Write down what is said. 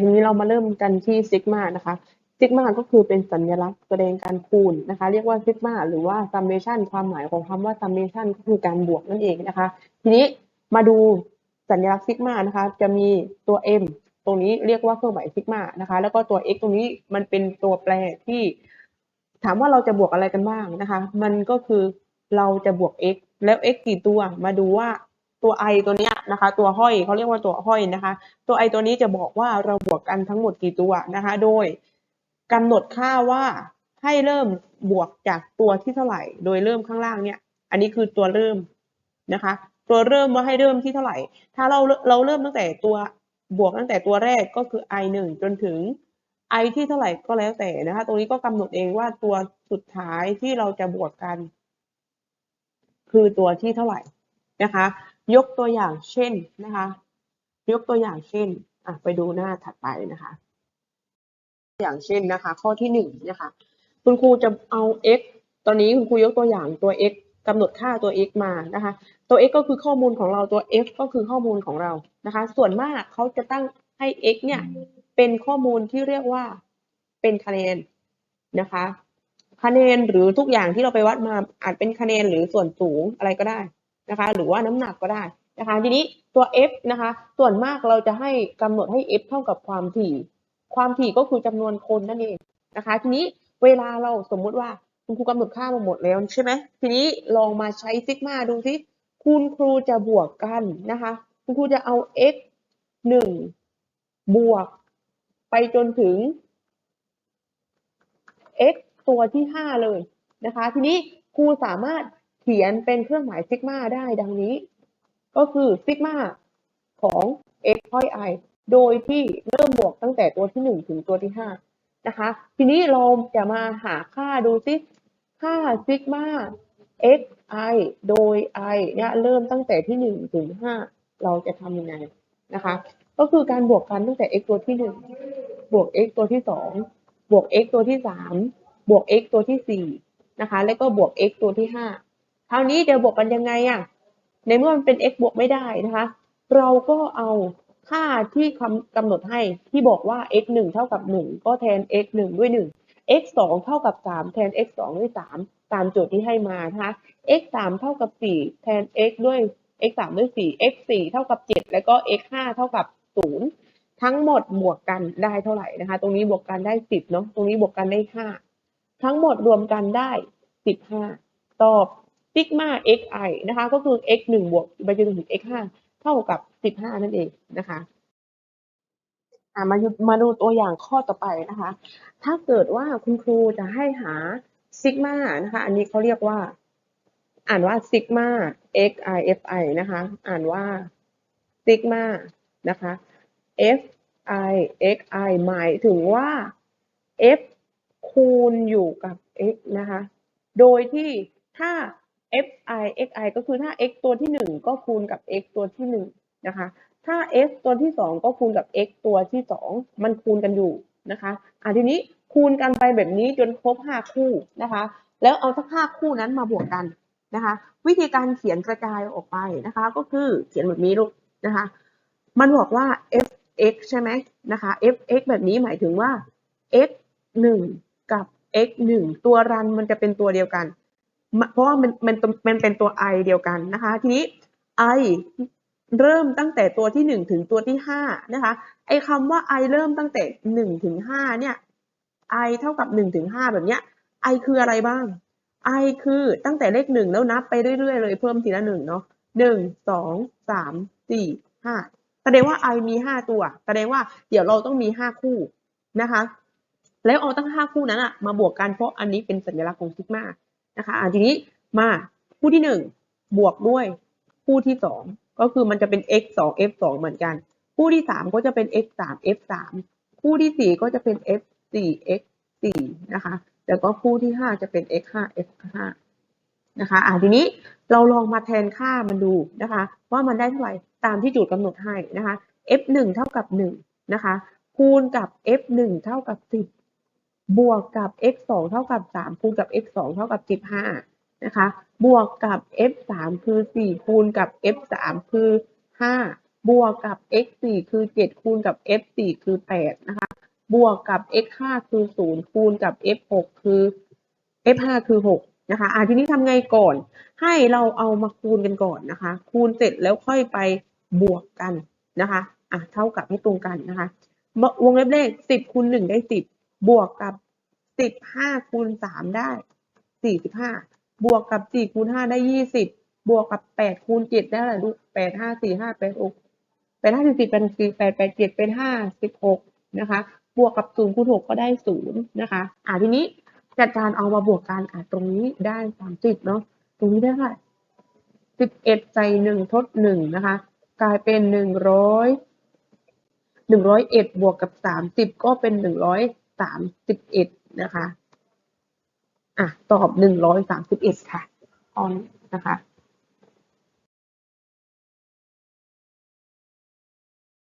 ทีนี้เรามาเริ่มกันที่ซิกมานะคะซิกมาก็คือเป็นสัญลักษณ์แสดงการคูณนะคะ เรียกว่าซิกมาหรือว่า summation ความหมายของคำว่า summation ก็คือการบวกนั่นเองนะคะ ทีนี้มาดูสัญลักษณ์ซิกมานะคะ จะมีตัว m ตรงนี้เรียกว่าเครื่องหมายซิกมานะคะ แล้วก็ตัว x ตรงนี้มันเป็นตัวแปรที่ ถามว่าเราจะบวกอะไรกันบ้างนะคะ มันก็คือเราจะบวก x แล้ว x กี่ตัวมาดูว่า ตัว i ตัวเนี้ยนะคะ ตัวห้อยเขาเรียกว่าตัวห้อยนะคะ ตัว i ตัวนี้จะบอกว่าเราบวกกันทั้งหมดกี่ตัวนะคะ โดยกำหนดค่าว่าให้เริ่มบวกจากตัวที่เท่าไหร่ โดยเริ่มข้างล่างเนี่ย อันนี้คือตัวเริ่มนะคะ ตัวเริ่มว่าให้เริ่มที่เท่าไหร่ ถ้าเราเราเริ่มตั้งแต่ตัวบวกตั้งแต่ตัวแรกก็คือ i หนึ่งจนถึง i ที่เท่าไหร่ก็แล้วแต่นะคะ ตรงนี้ก็กำหนดเองว่าตัวสุดท้ายที่เราจะบวกกัน คือตัวที่เท่าไหร่นะคะ ยกตัวอย่างเช่นนะคะ ยกตัวอย่างเช่นอะไปดูหน้าถัดไปนะคะ อย่างเช่นนะคะ ข้อที่หนึ่งนะคะ คุณครูจะเอา x ตอนนี้คุณครูยกตัวอย่างตัว x กำหนดค่าตัว x มานะคะ ตัว x ก็คือข้อมูลของเราตัว f ก็คือข้อมูลของเรานะคะ ส่วนมากเขาจะตั้งให้ x เนี่ยเป็นข้อมูลที่เรียกว่าเป็นคะแนนนะคะ คะแนนหรือทุกอย่างที่เราไปวัดมาอาจเป็นคะแนนหรือส่วนสูงอะไรก็ได้ นะคะหรือว่าน้ำหนักก็ได้นะคะทีนี้ตัว f นะคะส่วนมากเราจะให้กำหนดให้ f เท่ากับความถี่ ความถี่ก็คือจำนวนคนนั่นเองนะคะทีนี้เวลาเราสมมุติว่าคุณครูกำหนดค่ามาหมดแล้วใช่ไหมทีนี้ลองมาใช้ซิกมาดูสิคุณครูจะบวกกันนะคะคุณครูจะเอา x หนึ่งบวก ไปจนถึง x ตัวที่ห้าเลยนะคะ ทีนี้ครูสามารถ เขียนเป็นเครื่องหมายซิกมาได้ดังนี้ ก็คือซิกมาของ x ค่อย i โดยที่เริ่มบวกตั้งแต่ตัวที่หนึ่งถึงตัวที่ห้านะคะ ทีนี้เราจะมาหาค่าดูซิ ค่าซิกมา x i โดย i เนี่ยเริ่มตั้งแต่ที่หนึ่งถึงห้าเราจะทำยังไงนะคะ ก็คือการบวกกันตั้งแต่ x ตัวที่หนึ่งบวก x ตัวที่สองบวก x ตัวที่สามบวก x ตัวที่สี่นะคะ แล้วก็บวก x ตัวที่ห้า คราวนี้จะบวกกันยังไงอะในเมื่อมันเป็น x บวกไม่ได้นะคะ เราก็เอาค่าที่คำกำหนดให้ที่บอกว่า x หนึ่งเท่ากับหนึ่งก็แทน x หนึ่งด้วยหนึ่ง x สองเท่ากับสามแทน x สองด้วยสามตามโจทย์ที่ให้มานะคะ x สามเท่ากับสี่แทน x ด้วย x สามด้วยสี่ x สี่เท่ากับเจ็ดแล้วก็ x ห้าเท่ากับศูนย์ทั้งหมดบวกกันได้เท่าไหร่นะคะ ตรงนี้บวกกันได้สิบเนาะ ตรงนี้บวกกันได้ห้าทั้งหมดรวมกันได้สิบห้าตอบ ซิกมา xi นะคะก็คือ x หนึ่งบวกไปจนถึง x ห้าเท่ากับสิบห้านั่นเองนะคะมาดูมาดูตัวอย่างข้อต่อไปนะคะ ถ้าเกิดว่าคุณครูจะให้หาซิกมานะคะ อันนี้เขาเรียกว่า อ่านว่าซิกมา xi fi นะคะ อ่านว่าซิกมานะคะ fi xi หมายถึงว่า f คูณอยู่กับ x นะคะ โดยที่ถ้า fi xi ก็คือถ้า x ตัวที่หนึ่งก็คูณกับ x ตัวที่หนึ่งนะคะ ถ้า x ตัวที่สองก็คูณกับ x ตัวที่สองมันคูณกันอยู่นะคะอะทีนี้คูณกันไปแบบนี้จนครบห้าคู่นะคะ แล้วเอาสักห้าคู่นั้นมาบวกกันนะคะ วิธีการเขียนกระจายออกไปนะคะ ก็คือเขียนแบบนี้ลูกนะคะ มันบอกว่า f(x) ใช่ไหมนะคะ f(x) แบบนี้หมายถึงว่า x หนึ่งกับ x หนึ่งตัวรันมันจะเป็นตัวเดียวกัน เพราะว่ามันมันมันเป็นตัว i เดียวกันนะคะ ทีนี้ i เริ่มตั้งแต่ตัวที่หนึ่งถึงตัวที่ห้านะคะไอ้คำว่า i เริ่มตั้งแต่หนึ่งถึงห้าเนี่ย i เท่ากับหนึ่งถึงห้าแบบเนี้ย i คืออะไรบ้าง i คือตั้งแต่เลขหนึ่งแล้วนับไปเรื่อยๆเลยเพิ่มทีละหนึ่งเนาะหนึ่งสองสามสี่ห้าแสดงว่า i มีห้าตัว แสดงว่าเดี๋ยวเราต้องมีห้าคู่นะคะ แล้วเอาตั้งห้าคู่นั้นอะมาบวกกันเพราะอันนี้เป็นสัญลักษณ์ของซิกมา นะคะอะทีนี้มาคู่ที่หนึ่งบวกด้วยคู่ที่สองก็คือมันจะเป็น x สอง f สองเหมือนกัน คู่ที่สามก็จะเป็น x สาม f สามคู่ที่สี่ก็จะเป็น f สี่ x สี่นะคะแล้วก็คู่ที่ห้าจะเป็น x ห้า f ห้านะคะอะทีนี้เราลองมาแทนค่ามันดูนะคะ ว่ามันได้เท่าไหร่ตามที่จทย์กำหนดให้นะคะ f หนึ่งเท่ากับหนึ่งนะคะคูณกับ f หนึ่งเท่ากับสิ บวกกับ x สองเท่ากับสามคูณกับ x สองเท่ากับสิบห้านะคะ บวกกับ f สามคือสี่คูณกับ f สามคือห้าบวกกับ x สี่คือเจ็ดคูณกับ f สี่คือแปดนะคะ บวกกับ x ห้าคือศูนย์คูณกับ f หกคือ f ห้าคือหกนะคะ อ่าทีนี้ทำไงก่อน ให้เราเอามาคูณกันก่อนนะคะ คูณเสร็จแล้วค่อยไปบวกกันนะคะ อะเท่ากับให้ตรงกันนะคะ วงเล็บเลขสิบคูณหนึ่งได้สิ บวกกับสิบห้าคูณสามได้สี่สิบห้าบวกกับสี่คูณห้าได้ยี่สิบบวกกับแปดคูณเจ็ดได้อะไรลูกแปดห้าสี่ห้าแปดหกแปดห้าสี่สิบแปดสี่แปดแปดเจ็ดเป็นห้าสิบหกนะคะ บวกกับศูนย์คูณหกก็ได้ศูนย์นะคะ อ่าทีนี้จัดการเอามาบวกกันอะตรงนี้ได้สามสิบเนาะตรงนี้ได้ค่ะสิบเอ็ดใส่หนึ่งทดหนึ่งนะคะ กลายเป็นหนึ่งร้อยหนึ่งร้อยเอ็ดบวกกับสามสิบก็เป็นหนึ่งร้อย สามสิบเอ็ดนะคะ อะ ตอบหนึ่งร้อยสามสิบเอ็ดค่ะตอนนะคะ